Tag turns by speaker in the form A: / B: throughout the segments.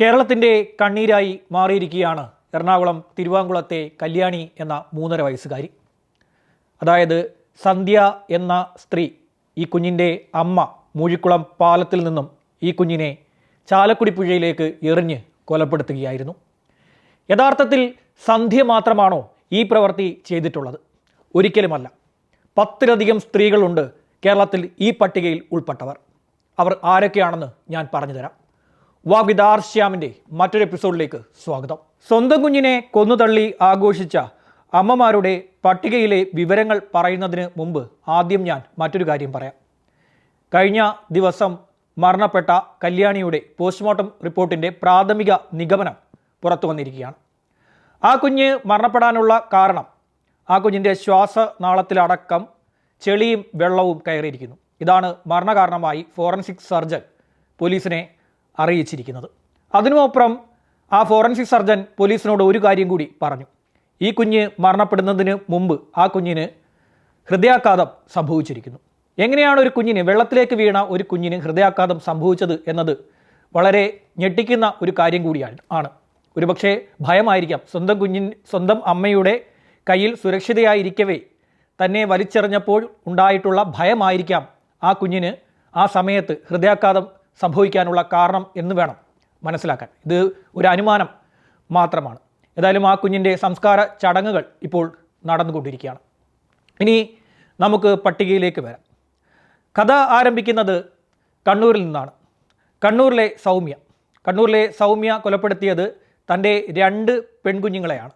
A: കേരളത്തിന്റെ കണ്ണീരായി മാറിയിരിക്കുകയാണ് എറണാകുളം തിരുവാങ്കുളത്തെ കല്യാണി എന്ന മൂന്നര വയസ്സുകാരി. അതായത് സന്ധ്യ എന്ന സ്ത്രീ ഈ കുഞ്ഞിന്റെ അമ്മ മൂഴിക്കുളം പാലത്തിൽ നിന്നും ഈ കുഞ്ഞിനെ ചാലക്കുടി പുഴയിലേക്ക് എറിഞ്ഞ് കൊലപ്പെടുത്തുകയായിരുന്നു. യഥാർത്ഥത്തിൽ സന്ധ്യ മാത്രമാണോ ഈ പ്രവൃത്തി ചെയ്തിട്ടുള്ളത്? ഒരിക്കലുമല്ല. പത്തിലധികം സ്ത്രീകളുണ്ട് കേരളത്തിൽ ഈ പട്ടികയിൽ ഉൾപ്പെട്ടവർ. അവർ ആരൊക്കെയാണെന്ന് ഞാൻ പറഞ്ഞു തരാം വാഗ്വിദാർ ശ്യാമിന്റെ മറ്റൊരു എപ്പിസോഡിലേക്ക് സ്വാഗതം. സ്വന്തം കുഞ്ഞിനെ കൊന്നുതള്ളി ആഘോഷിച്ച അമ്മമാരുടെ പട്ടികയിലെ വിവരങ്ങൾ പറയുന്നതിന് മുമ്പ് ആദ്യം ഞാൻ മറ്റൊരു കാര്യം പറയാം. കഴിഞ്ഞ ദിവസം മരണപ്പെട്ട കല്യാണിയുടെ പോസ്റ്റ്മോർട്ടം റിപ്പോർട്ടിന്റെ പ്രാഥമിക നിഗമനം പുറത്തു വന്നിരിക്കുകയാണ്. ആ കുഞ്ഞ് മരണപ്പെടാനുള്ള കാരണം ആ കുഞ്ഞിന്റെ ശ്വാസനാളത്തിലടക്കം ചെളിയും വെള്ളവും കയറിയിരിക്കുന്നു. ഇതാണ് മരണകാരണമായി ഫോറൻസിക് സർജൻ പോലീസിനെ അറിയിച്ചിരിക്കുന്നത്. അതിനുമപ്പുറം ആ ഫോറൻസിക് സർജൻ പോലീസിനോട് ഒരു കാര്യം കൂടി പറഞ്ഞു. ഈ കുഞ്ഞ് മരണപ്പെടുന്നതിന് മുമ്പ് ആ കുഞ്ഞിന് ഹൃദയാഘാതം സംഭവിച്ചിരിക്കുന്നു. എങ്ങനെയാണ് ഒരു കുഞ്ഞിന് വെള്ളത്തിലേക്ക് വീണ ഒരു കുഞ്ഞിന് ഹൃദയാഘാതം സംഭവിച്ചത് എന്നത് വളരെ ഞെട്ടിക്കുന്ന ഒരു കാര്യം കൂടിയാണ്. ആണ്. ഒരുപക്ഷെ ഭയമായിരിക്കാം. സ്വന്തം കുഞ്ഞിൻ സ്വന്തം അമ്മയുടെ കയ്യിൽ സുരക്ഷിതയായിരിക്കവേ. തന്നെ വലിച്ചെറിഞ്ഞപ്പോൾ ഉണ്ടായിട്ടുള്ള ഭയമായിരിക്കാം ആ കുഞ്ഞിന് ആ സമയത്ത് ഹൃദയാഘാതം സംഭവിക്കാനുള്ള കാരണം എന്ന് വേണം മനസ്സിലാക്കാൻ. ഇത് ഒരു അനുമാനം മാത്രമാണ്. ഏതായാലും ആ കുഞ്ഞിന്റെ സംസ്കാര ചടങ്ങുകൾ ഇപ്പോൾ നടന്നുകൊണ്ടിരിക്കുകയാണ്. ഇനി നമുക്ക് പട്ടികയിലേക്ക് വരാം. കഥ ആരംഭിക്കുന്നത് കണ്ണൂരിൽ നിന്നാണ്. കണ്ണൂരിലെ സൗമ്യ. കണ്ണൂരിലെ സൗമ്യ കൊലപ്പെടുത്തിയത് തന്റെ രണ്ട് പെൺകുഞ്ഞുങ്ങളെയാണ്.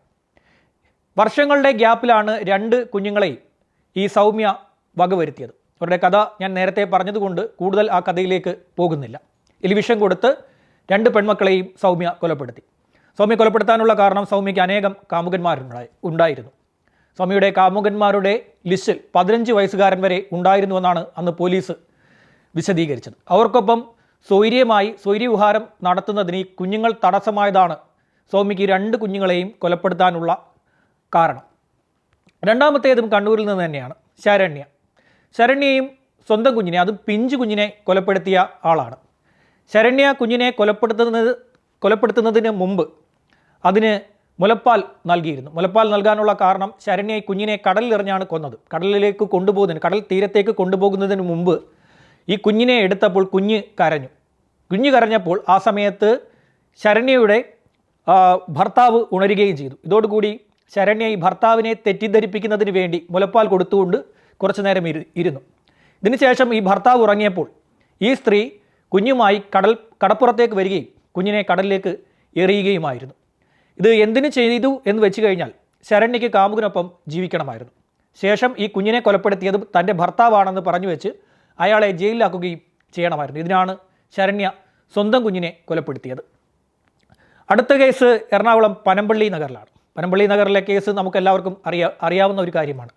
A: വർഷങ്ങളുടെ ഗ്യാപ്പിലാണ് രണ്ട് കുഞ്ഞുങ്ങളെയും ഈ സൗമ്യ വകവരുത്തിയത്. അവരുടെ കഥ ഞാൻ നേരത്തെ പറഞ്ഞതുകൊണ്ട് കൂടുതൽ ആ കഥയിലേക്ക് പോകുന്നില്ല. എലിവിഷൻ കൊടുത്ത് രണ്ട് പെൺമക്കളെയും സൗമ്യ കൊലപ്പെടുത്തി. സൗമ്യ കൊലപ്പെടുത്താനുള്ള കാരണം സൗമ്യയ്ക്ക് അനേകം കാമുകന്മാരുണ്ടായി ഉണ്ടായിരുന്നു. സൗമ്യയുടെ കാമുകന്മാരുടെ ലിസ്റ്റിൽ പതിനഞ്ച് വയസ്സുകാരൻ വരെ ഉണ്ടായിരുന്നുവെന്നാണ് അന്ന് പോലീസ് വിശദീകരിച്ചത്. അവർക്കൊപ്പം സ്വൈര്യമായി സ്വൈര്യവിഹാരം നടത്തുന്നതിന് ഈ കുഞ്ഞുങ്ങൾ തടസ്സമായതാണ് സൗമ്യയ്ക്ക് രണ്ട് കുഞ്ഞുങ്ങളെയും കൊലപ്പെടുത്താനുള്ള കാരണം. രണ്ടാമത്തേതും കണ്ണൂരിൽ നിന്ന് തന്നെയാണ്. ശരണ്യ. ശരണ്യയും സ്വന്തം കുഞ്ഞിനെ അതും പിഞ്ചു കുഞ്ഞിനെ കൊലപ്പെടുത്തിയ ആളാണ്. ശരണ്യ കുഞ്ഞിനെ കൊലപ്പെടുത്തുന്നത് കൊലപ്പെടുത്തുന്നതിന് മുമ്പ് അതിന് മുലപ്പാൽ നൽകിയിരുന്നു. മുലപ്പാൽ നൽകാനുള്ള കാരണം ശരണ്യ കുഞ്ഞിനെ കടലിലെറിഞ്ഞാണ് കൊന്നത്. കടലിലേക്ക് കൊണ്ടുപോകുന്നതിന് കടൽ തീരത്തേക്ക് കൊണ്ടുപോകുന്നതിന് മുമ്പ് ഈ കുഞ്ഞിനെ എടുത്തപ്പോൾ കുഞ്ഞ് കരഞ്ഞു. കുഞ്ഞ് കരഞ്ഞപ്പോൾ ആ സമയത്ത് ശരണ്യയുടെ ഭർത്താവ് ഉണരുകയും ചെയ്തു. ഇതോടുകൂടി ശരണ്യ ഈ ഭർത്താവിനെ തെറ്റിദ്ധരിപ്പിക്കുന്നതിന് വേണ്ടി മുലപ്പാൽ കൊടുത്തുകൊണ്ട് കുറച്ചു നേരം ഇരു ഇരുന്നു. ഇതിനുശേഷം ഈ ഭർത്താവ് ഉറങ്ങിയപ്പോൾ ഈ സ്ത്രീ കുഞ്ഞുമായി കടൽ കടപ്പുറത്തേക്ക് വരികയും കുഞ്ഞിനെ കടലിലേക്ക് എറിയുകയുമായിരുന്നു. ഇത് എന്തിനു ചെയ്തു എന്ന് വെച്ച് കഴിഞ്ഞാൽ ശരണ്യയ്ക്ക് കാമുകനൊപ്പം ജീവിക്കണമായിരുന്നു. ശേഷം ഈ കുഞ്ഞിനെ കൊലപ്പെടുത്തിയത് തന്റെ ഭർത്താവാണെന്ന് പറഞ്ഞു വെച്ച് അയാളെ ജയിലിലാക്കുകയും ചെയ്യണമായിരുന്നു. ഇതിനാണ് ശരണ്യ സ്വന്തം കുഞ്ഞിനെ കൊലപ്പെടുത്തിയത്. അടുത്ത കേസ് എറണാകുളം പനമ്പള്ളി നഗറിലാണ്. പനമ്പള്ളി നഗറിലെ കേസ് നമുക്ക് എല്ലാവർക്കും അറിയാ അറിയാവുന്ന ഒരു കാര്യമാണ്.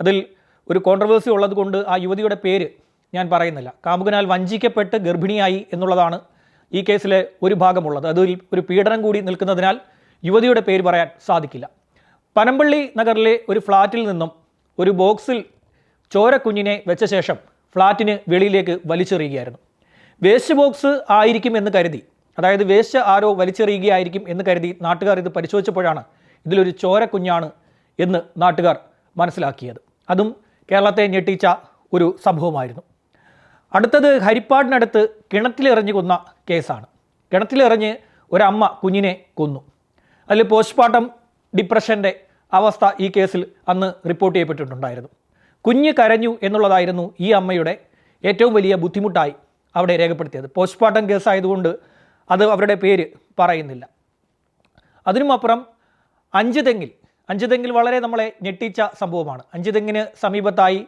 A: അതിൽ ഒരു കോൺട്രവേഴ്സി ഉള്ളത് കൊണ്ട് ആ യുവതിയുടെ പേര് ഞാൻ പറയുന്നില്ല. കാമുകനാൽ വഞ്ചിക്കപ്പെട്ട് ഗർഭിണിയായി എന്നുള്ളതാണ് ഈ കേസിലെ ഒരു ഭാഗമുള്ളത്. അതിൽ ഒരു പീഡനം കൂടി നിൽക്കുന്നതിനാൽ യുവതിയുടെ പേര് പറയാൻ സാധിക്കില്ല. പനമ്പള്ളി നഗറിലെ ഒരു ഫ്ലാറ്റിൽ നിന്നും ഒരു ബോക്സിൽ ചോരക്കുഞ്ഞിനെ വെച്ച ശേഷം ഫ്ലാറ്റിന് വെളിയിലേക്ക് വലിച്ചെറിയുകയായിരുന്നു. വേസ്റ്റ് ബോക്സ് ആയിരിക്കും എന്ന് കരുതി. അതായത് വേസ്റ്റ് ആരോ വലിച്ചെറിയുകയായിരിക്കും എന്ന് കരുതി നാട്ടുകാർ ഇത് പരിശോധിച്ചപ്പോഴാണ് ഇതിലൊരു ചോരക്കുഞ്ഞാണ് എന്ന് നാട്ടുകാർ മനസ്സിലാക്കിയത്. അതും കേരളത്തെ ഞെട്ടിച്ച ഒരു സംഭവമായിരുന്നു. അടുത്തത് ഹരിപ്പാടിനടുത്ത് കിണറ്റിലെറിഞ്ഞ് കൊന്ന കേസാണ്. കിണറ്റിലെറിഞ്ഞ് ഒരമ്മ കുഞ്ഞിനെ കൊന്നു. അതിൽ പോസ്റ്റ്മോർട്ടം ഡിപ്രഷന്റെ അവസ്ഥ ഈ കേസിൽ അന്ന് റിപ്പോർട്ട് ചെയ്യപ്പെട്ടിട്ടുണ്ടായിരുന്നു. കുഞ്ഞ് കരഞ്ഞു എന്നുള്ളതായിരുന്നു ഈ അമ്മയുടെ ഏറ്റവും വലിയ ബുദ്ധിമുട്ടായി അവിടെ രേഖപ്പെടുത്തിയത്. പോസ്റ്റ്മോർട്ടം കേസായതുകൊണ്ട് അത് അവരുടെ പേര് പറയുന്നില്ല. അതിനുമപ്പുറം അഞ്ച് തെങ്ങിൽ അഞ്ച് തെങ്ങിൽ വളരെ നമ്മളെ ഞെട്ടിച്ച സംഭവമാണ്. അഞ്ചുതെങ്ങിന് സമീപത്തായി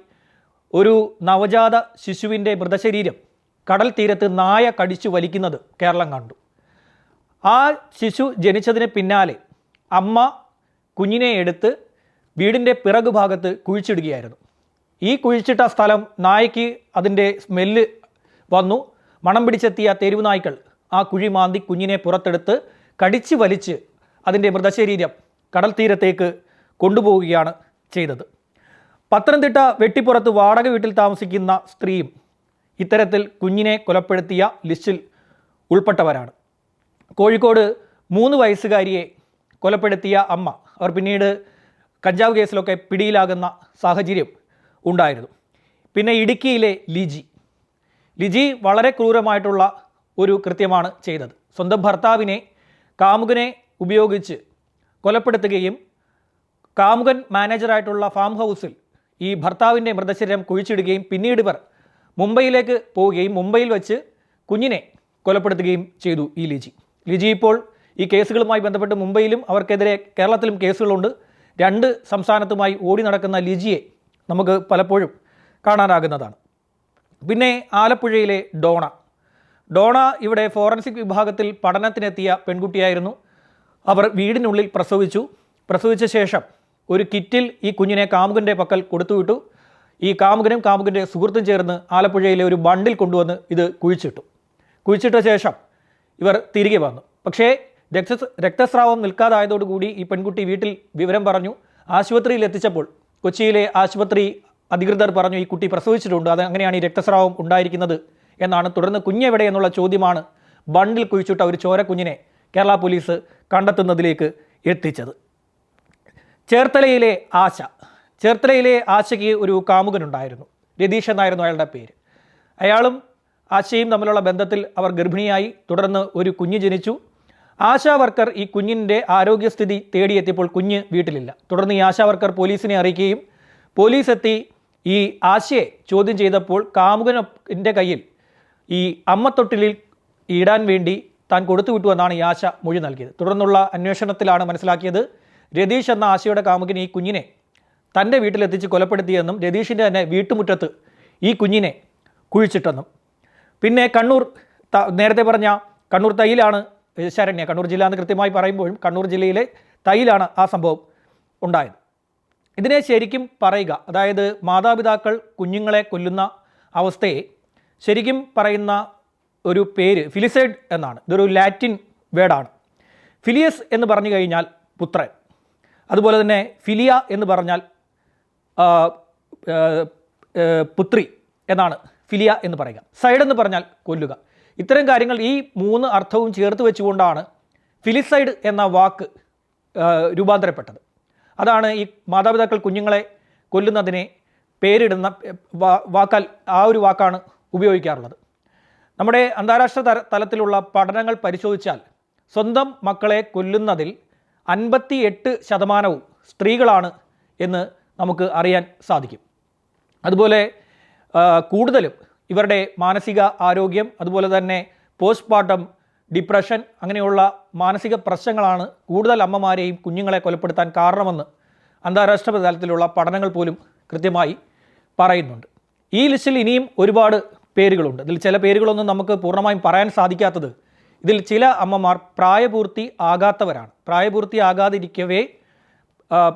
A: ഒരു നവജാത ശിശുവിന്റെ മൃതശരീരം കടൽ തീരത്ത് നായ കടിച്ചു വലിക്കുന്നത് കേരളം കണ്ടു. ആ ശിശു ജനിച്ചതിന് പിന്നാലെ അമ്മ കുഞ്ഞിനെ എടുത്ത് വീടിന്റെ പിറകു ഭാഗത്ത് കുഴിച്ചിടുകയായിരുന്നു. ഈ കുഴിച്ചിട്ട സ്ഥലം നായ്ക്ക് അതിന്റെ സ്മെല്ല് വന്നു. മണം പിടിച്ചെത്തിയ തെരുവ് നായ്ക്കൾ ആ കുഴി മാന്തി കുഞ്ഞിനെ പുറത്തെടുത്ത് കടിച്ചു വലിച്ച് അതിന്റെ മൃതശരീരം കടൽ തീരത്തേക്ക് കൊണ്ടുപോവുകയാണ് ചെയ്തത്. പത്തനംതിട്ട വെട്ടിപ്പുറത്ത് വാടക വീട്ടിൽ താമസിക്കുന്ന സ്ത്രീയും ഇത്തരത്തിൽ കുഞ്ഞിനെ കൊലപ്പെടുത്തിയ ലിസ്റ്റിൽ ഉൾപ്പെട്ടവരാണ്. കോഴിക്കോട് മൂന്ന് വയസ്സുകാരിയെ കൊലപ്പെടുത്തിയ അമ്മ അവർ പിന്നീട് കഞ്ചാവ് കേസിലൊക്കെ പിടിയിലാകുന്ന സാഹചര്യം ഉണ്ടായിരുന്നു. പിന്നെ ഇടുക്കിയിലെ ലിജി. ലിജി വളരെ ക്രൂരമായിട്ടുള്ള ഒരു കൃത്യമാണ് ചെയ്തത്. സ്വന്തം ഭർത്താവിനെ കാമുകനെ ഉപയോഗിച്ച് കൊലപ്പെടുത്തുകയും കാമുകൻ മാനേജറായിട്ടുള്ള ഫാം ഹൗസിൽ ഈ ഭർത്താവിന്റെ മൃതശരീരം കുഴിച്ചിടുകയും പിന്നീട് ഇവർ മുംബൈയിലേക്ക് പോവുകയും മുംബൈയിൽ വെച്ച് കുഞ്ഞിനെ കൊലപ്പെടുത്തുകയും ചെയ്തു ഈ ലിജി. ലിജി ഇപ്പോൾ ഈ കേസുകളുമായി ബന്ധപ്പെട്ട് മുംബൈയിലും അവർക്കെതിരെ കേരളത്തിലും കേസുകളുണ്ട്. രണ്ട് സംസ്ഥാനത്തുമായി ഓടി നടക്കുന്ന ലിജിയെ നമുക്ക് പലപ്പോഴും കാണാനാകുന്നതാണ്. പിന്നെ ആലപ്പുഴയിലെ ഡോണ. ഡോണ ഇവിടെ ഫോറൻസിക് വിഭാഗത്തിൽ പഠനത്തിനെത്തിയ പെൺകുട്ടിയായിരുന്നു. അവർ വീടിനുള്ളിൽ പ്രസവിച്ചു. പ്രസവിച്ച ശേഷം ഒരു കിറ്റിൽ ഈ കുഞ്ഞിനെ കാമുകന്റെ പക്കൽ കൊടുത്തുവിട്ടു. ഈ കാമുകനും കാമുകന്റെ സുഹൃത്തും ചേർന്ന് ആലപ്പുഴയിലെ ഒരു ബണ്ടിൽ കൊണ്ടുവന്ന് ഇത് കുഴിച്ചിട്ടു. കുഴിച്ചിട്ട ശേഷം ഇവർ തിരികെ വന്നു. പക്ഷേ രക്ത രക്തസ്രാവം നിൽക്കാതായതോടുകൂടി ഈ പെൺകുട്ടി വീട്ടിൽ വിവരം പറഞ്ഞു. ആശുപത്രിയിൽ എത്തിച്ചപ്പോൾ കൊച്ചിയിലെ ആശുപത്രി അധികൃതർ പറഞ്ഞു ഈ കുട്ടി പ്രസവിച്ചിട്ടുണ്ട്. അത് അങ്ങനെയാണ് ഈ രക്തസ്രാവം ഉണ്ടായിരിക്കുന്നത് എന്നാണ്. തുടർന്ന് കുഞ്ഞെവിടെ എന്നുള്ള ചോദ്യമാണ് ബണ്ടിൽ കുഴിച്ചിട്ട ഒരു ചോര കുഞ്ഞിനെ കേരള പോലീസ് കണ്ടെത്തുന്നതിലേക്ക് എത്തിച്ചത്. ചേർത്തലയിലെ ആശ. ചേർത്തലയിലെ ആശയ്ക്ക് ഒരു കാമുകനുണ്ടായിരുന്നു. രതീഷ് എന്നായിരുന്നു അയാളുടെ പേര്. അയാളും ആശയും തമ്മിലുള്ള ബന്ധത്തിൽ അവർ ഗർഭിണിയായി തുടർന്ന് ഒരു കുഞ്ഞ് ജനിച്ചു. ആശാ വർക്കർ ഈ കുഞ്ഞിന്റെ ആരോഗ്യസ്ഥിതി തേടിയെത്തിയപ്പോൾ കുഞ്ഞ് വീട്ടിലില്ല. തുടർന്ന് ഈ ആശാ വർക്കർ പോലീസിനെ അറിയിക്കുകയും പോലീസ് എത്തി ഈ ആശയെ ചോദ്യം ചെയ്തപ്പോൾ കാമുകന്റെ കയ്യിൽ ഈ അമ്മത്തൊട്ടിലിൽ ഇടാൻ വേണ്ടി താൻ കൊടുത്തുവിട്ടു എന്നാണ് ഈ ആശ മൊഴി നൽകിയത്. തുടർന്നുള്ള അന്വേഷണത്തിലാണ് മനസ്സിലാക്കിയത് രതീഷ് എന്ന ആശയുടെ കാമുകിന് ഈ കുഞ്ഞിനെ തന്റെ വീട്ടിലെത്തിച്ച് കൊലപ്പെടുത്തിയെന്നും രതീഷിന്റെ തന്നെ വീട്ടുമുറ്റത്ത് ഈ കുഞ്ഞിനെ കുഴിച്ചിട്ടെന്നും. പിന്നെ കണ്ണൂർ നേരത്തെ പറഞ്ഞ കണ്ണൂർ തൈയിലാണ് ശരണ്യ കണ്ണൂർ ജില്ല എന്ന് കൃത്യമായി പറയുമ്പോഴും കണ്ണൂർ ജില്ലയിലെ തൈയിലാണ് ആ സംഭവം ഉണ്ടായത്. ഇതിനെ ശരിക്കും പറയുക അതായത് മാതാപിതാക്കൾ കുഞ്ഞുങ്ങളെ കൊല്ലുന്ന അവസ്ഥയെ ശരിക്കും പറയുന്ന ഒരു പേര് ഫിലിസൈഡ് എന്നാണ്. ഇതൊരു ലാറ്റിൻ വേർഡാണ്. ഫിലിയസ് എന്ന് പറഞ്ഞു കഴിഞ്ഞാൽ പുത്രൻ. അതുപോലെ തന്നെ ഫിലിയ എന്ന് പറഞ്ഞാൽ പുത്രി എന്നാണ് ഫിലിയ എന്ന് പറയുക. സൈഡ് എന്ന് പറഞ്ഞാൽ കൊല്ലുക. ഇത്തരം കാര്യങ്ങൾ ഈ മൂന്ന് അർത്ഥവും ചേർത്ത് വെച്ചുകൊണ്ടാണ് ഫിലിസൈഡ് എന്ന വാക്ക് രൂപാന്തരപ്പെട്ടത്. അതാണ് ഈ മാതാപിതാക്കൾ കുഞ്ഞുങ്ങളെ കൊല്ലുന്നതിനെ പേരിടുന്ന വാക്കാൽ ആ ഒരു വാക്കാണ് ഉപയോഗിക്കാറുള്ളത്. നമ്മുടെ അന്താരാഷ്ട്ര തല തലത്തിലുള്ള പഠനങ്ങൾ പരിശോധിച്ചാൽ സ്വന്തം മക്കളെ കൊല്ലുന്നതിൽ അൻപത്തി എട്ട് ശതമാനവും സ്ത്രീകളാണ് എന്ന് നമുക്ക് അറിയാൻ സാധിക്കും. അതുപോലെ കൂടുതലും ഇവരുടെ മാനസിക ആരോഗ്യം അതുപോലെ തന്നെ പോസ്റ്റ്മോർട്ടം ഡിപ്രഷൻ അങ്ങനെയുള്ള മാനസിക പ്രശ്നങ്ങളാണ് കൂടുതൽ അമ്മമാരെയും കുഞ്ഞുങ്ങളെ കൊലപ്പെടുത്താൻ കാരണമെന്ന് അന്താരാഷ്ട്ര തലത്തിലുള്ള പഠനങ്ങൾ പോലും കൃത്യമായി പറയുന്നുണ്ട്. ഈ ലിസ്റ്റിൽ ഇനിയും ഒരുപാട് പേരുകളുണ്ട്. ഇതിൽ ചില പേരുകളൊന്നും നമുക്ക് പൂർണമായും പറയാൻ സാധിക്കാത്തത് ഇതിൽ ചില അമ്മമാർ പ്രായപൂർത്തി ആകാത്തവരാണ്. പ്രായപൂർത്തി ആകാതിരിക്കവേ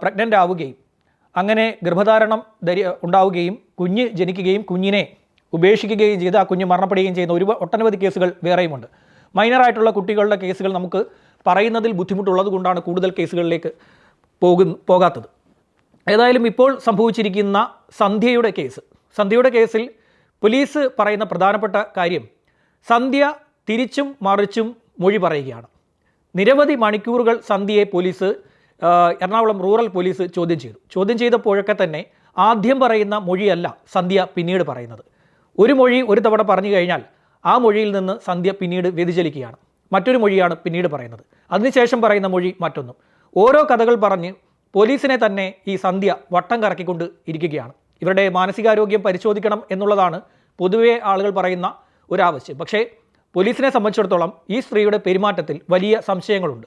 A: പ്രഗ്നന്റ് ആവുകയും അങ്ങനെ ഗർഭധാരണം ധരി ഉണ്ടാവുകയും കുഞ്ഞ് ജനിക്കുകയും കുഞ്ഞിനെ ഉപേക്ഷിക്കുകയും ചെയ്ത് ആ കുഞ്ഞ് മരണപ്പെടുകയും ചെയ്യുന്ന ഒരു ഒട്ടനവധി കേസുകൾ വേറെയുമുണ്ട്. മൈനറായിട്ടുള്ള കുട്ടികളുടെ കേസുകൾ നമുക്ക് പറയുന്നതിൽ ബുദ്ധിമുട്ടുള്ളത് കൊണ്ടാണ് കൂടുതൽ കേസുകളിലേക്ക് പോകുന്ന പോകാത്തത്. ഏതായാലും ഇപ്പോൾ സംഭവിച്ചിരിക്കുന്ന സന്ധ്യയുടെ കേസ്. സന്ധ്യയുടെ കേസിൽ പോലീസ് പറയുന്ന പ്രധാനപ്പെട്ട കാര്യം സന്ധ്യ തിരിച്ചും മറിച്ചും മൊഴി പറയുകയാണ്. നിരവധി മണിക്കൂറുകൾ സന്ധ്യയെ പോലീസ് എറണാകുളം റൂറൽ പോലീസ് ചോദ്യം ചെയ്തു. ചോദ്യം ചെയ്തപ്പോഴൊക്കെ തന്നെ ആദ്യം പറയുന്ന മൊഴിയല്ല സന്ധ്യ പിന്നീട് പറയുന്നത്. ഒരു മൊഴി ഒരു തവണ പറഞ്ഞു കഴിഞ്ഞാൽ ആ മൊഴിയിൽ നിന്ന് സന്ധ്യ പിന്നീട് വ്യതിചലിക്കുകയാണ്. മറ്റൊരു മൊഴിയാണ് പിന്നീട് പറയുന്നത്. അതിനുശേഷം പറയുന്ന മൊഴി മറ്റൊന്നും. ഓരോ കഥകൾ പറഞ്ഞ് പോലീസിനെ തന്നെ ഈ സന്ധ്യ വട്ടം കറക്കിക്കൊണ്ട് ഇരിക്കുകയാണ്. ഇവരുടെ മാനസികാരോഗ്യം പരിശോധിക്കണം എന്നുള്ളതാണ് പൊതുവെ ആളുകൾ പറയുന്ന ഒരാവശ്യം. പക്ഷേ പോലീസിനെ സംബന്ധിച്ചിടത്തോളം ഈ സ്ത്രീയുടെ പെരുമാറ്റത്തിൽ വലിയ സംശയങ്ങളുണ്ട്.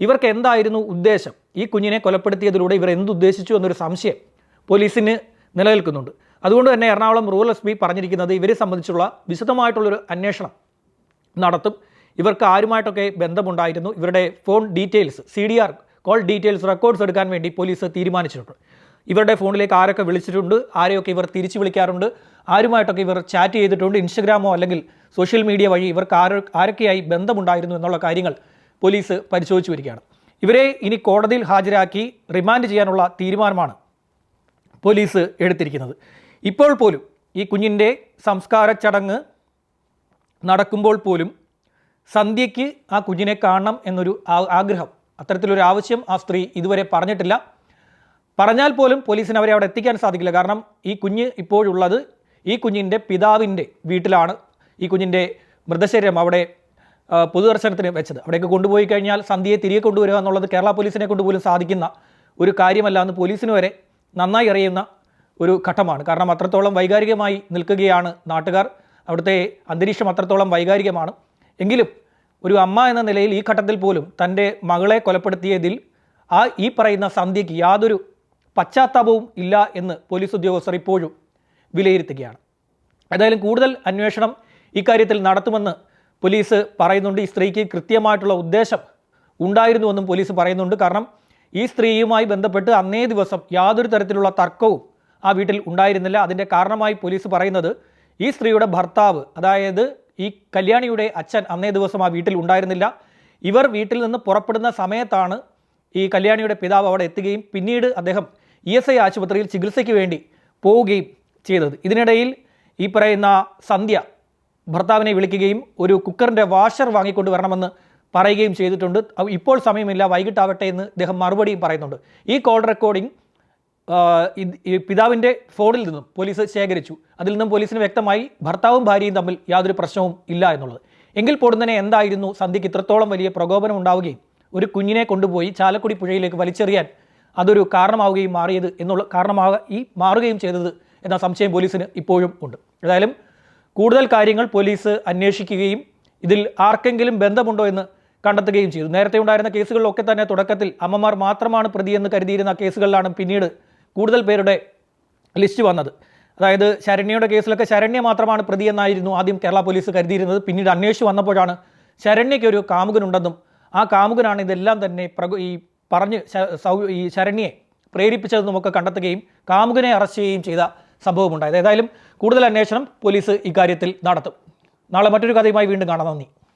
A: ഇവർക്ക് എന്തായിരുന്നു ഉദ്ദേശം? ഈ കുഞ്ഞിനെ കൊലപ്പെടുത്തിയതിലൂടെ ഇവർ എന്തുദ്ദേശിച്ചു എന്നൊരു സംശയം പോലീസിന് നിലനിൽക്കുന്നുണ്ട്. അതുകൊണ്ട് തന്നെ എറണാകുളം റൂറൽ എസ് പി പറഞ്ഞിരിക്കുന്നത് ഇവരെ സംബന്ധിച്ചുള്ള വിശദമായിട്ടുള്ളൊരു അന്വേഷണം നടത്തും. ഇവർക്ക് ആരുമായിട്ടൊക്കെ ബന്ധമുണ്ടായിരുന്നു? ഇവരുടെ phone details C call details records എടുക്കാൻ വേണ്ടി പോലീസ് തീരുമാനിച്ചിട്ടുണ്ട്. ഇവരുടെ ഫോണിലേക്ക് ആരൊക്കെ വിളിച്ചിട്ടുണ്ട് ആരെയൊക്കെ ഇവർ തിരിച്ചു വിളിക്കാറുണ്ട് ആരുമായിട്ടൊക്കെ ഇവർ ചാറ്റ് ചെയ്തിട്ടുണ്ട് ഇൻസ്റ്റഗ്രാമോ അല്ലെങ്കിൽ സോഷ്യൽ മീഡിയ വഴി ഇവർക്ക് ആരോ ആരൊക്കെയായി ബന്ധമുണ്ടായിരുന്നു എന്നുള്ള കാര്യങ്ങൾ പോലീസ് പരിശോധിച്ചു വരികയാണ്. ഇവരെ ഇനി കോടതിയിൽ ഹാജരാക്കി റിമാൻഡ് ചെയ്യാനുള്ള തീരുമാനമാണ് പോലീസ് എടുത്തിരിക്കുന്നത്. ഇപ്പോൾ പോലും ഈ കുഞ്ഞിന്റെ സംസ്കാര ചടങ്ങ് നടക്കുമ്പോൾ പോലും സന്ധ്യയ്ക്ക് ആ കുഞ്ഞിനെ കാണണം എന്നൊരു ആഗ്രഹം അത്തരത്തിലൊരു ആവശ്യം ആ സ്ത്രീ ഇതുവരെ പറഞ്ഞിട്ടില്ല. പറഞ്ഞാൽ പോലും പോലീസിന് അവരെ അവിടെ എത്തിക്കാൻ സാധിക്കില്ല. കാരണം ഈ കുഞ്ഞ് ഇപ്പോഴുള്ളത് ഈ കുഞ്ഞിന്റെ പിതാവിന്റെ വീട്ടിലാണ് ഈ കുഞ്ഞിന്റെ മൃതശരീരം അവിടെ പൊതുദർശനത്തിന് വെച്ചത്. അവിടേക്ക് കൊണ്ടുപോയി കഴിഞ്ഞാൽ സന്ധ്യയെ തിരികെ കൊണ്ടുവരിക എന്നുള്ളത് കേരള പോലീസിനെ കൊണ്ട് പോലും സാധിക്കുന്ന ഒരു കാര്യമല്ല എന്ന് പോലീസിന് വരെ നന്നായി അറിയുന്ന ഒരു ഘട്ടമാണ്. കാരണം അത്രത്തോളം വൈകാരികമായി നിൽക്കുകയാണ് നാട്ടുകാർ. അവിടുത്തെ അന്തരീക്ഷം അത്രത്തോളം വൈകാരികമാണ്. എങ്കിലും ഒരു അമ്മ എന്ന നിലയിൽ ഈ ഘട്ടത്തിൽ പോലും തന്റെ മകളെ കൊലപ്പെടുത്തിയതിൽ ആ ഈ പറയുന്ന സന്ധ്യയ്ക്ക് യാതൊരു പശ്ചാത്താപവും ഇല്ല എന്ന് പോലീസ് ഉദ്യോഗസ്ഥർ ഇപ്പോഴും വിലയിരുത്തുകയാണ്. ഏതായാലും കൂടുതൽ അന്വേഷണം ഇക്കാര്യത്തിൽ നടത്തുമെന്ന് പോലീസ് പറയുന്നുണ്ട്. ഈ സ്ത്രീക്ക് കൃത്യമായിട്ടുള്ള ഉദ്ദേശം ഉണ്ടായിരുന്നുവെന്നും പോലീസ് പറയുന്നുണ്ട്. കാരണം ഈ സ്ത്രീയുമായി ബന്ധപ്പെട്ട് അന്നേ ദിവസം യാതൊരു തരത്തിലുള്ള തർക്കവും ആ വീട്ടിൽ ഉണ്ടായിരുന്നില്ല. അതിന്റെ കാരണമായി പോലീസ് പറയുന്നത് ഈ സ്ത്രീയുടെ ഭർത്താവ് അതായത് ഈ കല്യാണിയുടെ അച്ഛൻ അന്നേ ദിവസം ആ വീട്ടിൽ ഉണ്ടായിരുന്നില്ല. ഇവർ വീട്ടിൽ നിന്ന് പുറപ്പെടുന്ന സമയത്താണ് ഈ കല്യാണിയുടെ പിതാവ് അവിടെ എത്തുകയും പിന്നീട് അദ്ദേഹം ഇ എസ് ഐ ആശുപത്രിയിൽ ചികിത്സയ്ക്ക് വേണ്ടി പോവുകയും ചെയ്തത്. ഇതിനിടയിൽ ഈ പറയുന്ന സന്ധ്യ ഭർത്താവിനെ വിളിക്കുകയും ഒരു കുക്കറിന്റെ വാഷർ വാങ്ങിക്കൊണ്ട് വരണമെന്ന് പറയുകയും ചെയ്തിട്ടുണ്ട്. ഇപ്പോൾ സമയമില്ല വൈകിട്ടാവട്ടെ എന്ന് ഇദ്ദേഹം മറുപടിയും പറയുന്നുണ്ട്. ഈ കോൾ റെക്കോർഡിംഗ് പിതാവിന്റെ ഫോണിൽ നിന്നും പോലീസ് ശേഖരിച്ചു. അതിൽ നിന്നും പോലീസിന് വ്യക്തമായി ഭർത്താവും ഭാര്യയും തമ്മിൽ യാതൊരു പ്രശ്നവും ഇല്ല എന്നുള്ളത്. എങ്കിൽ പൊടുന്നനെ എന്തായിരുന്നു? സന്ധ്യയ്ക്ക് ഇത്രത്തോളം വലിയ പ്രകോപനം ഉണ്ടാവുകയും ഒരു കുഞ്ഞിനെ കൊണ്ടുപോയി ചാലക്കുടി പുഴയിലേക്ക് വലിച്ചെറിയാൻ അതൊരു കാരണമാവുകയും മാറിയത് എന്നുള്ള കാരണമാക ഈ മാറുകയും ചെയ്തത് എന്ന സംശയം പോലീസിന് ഇപ്പോഴും ഉണ്ട്. ഏതായാലും കൂടുതൽ കാര്യങ്ങൾ പോലീസ് അന്വേഷിക്കുകയും ഇതിൽ ആർക്കെങ്കിലും ബന്ധമുണ്ടോ എന്ന് കണ്ടെത്തുകയും ചെയ്തു. നേരത്തെ ഉണ്ടായിരുന്ന കേസുകളിലൊക്കെ തന്നെ തുടക്കത്തിൽ അമ്മമാർ മാത്രമാണ് പ്രതിയെന്ന് കരുതിയിരുന്ന കേസുകളിലാണ് പിന്നീട് കൂടുതൽ പേരുടെ ലിസ്റ്റ് വന്നത്. അതായത് ശരണ്യയുടെ കേസിലൊക്കെ ശരണ്യ മാത്രമാണ് പ്രതി എന്നായിരുന്നു ആദ്യം കേരള പോലീസ് കരുതിയിരുന്നത്. പിന്നീട് അന്വേഷിച്ച് വന്നപ്പോഴാണ് ശരണ്യയ്ക്ക് ഒരു കാമുകനുണ്ടെന്നും ആ കാമുകനാണ് ഇതെല്ലാം തന്നെ പ്രകു ഈ പറഞ്ഞ് ഈ ശരണ്യെ പ്രേരിപ്പിച്ചതെന്നുമൊക്കെ കണ്ടെത്തുകയും കാമുകനെ അറസ്റ്റ് ചെയ്യുകയും ചെയ്ത സംഭവമുണ്ടായത്. ഏതായാലും കൂടുതൽ അന്വേഷണം പോലീസ് ഇക്കാര്യത്തിൽ നടത്തും. നാളെ മറ്റൊരു കഥയുമായി വീണ്ടും കാണാം. നന്ദി.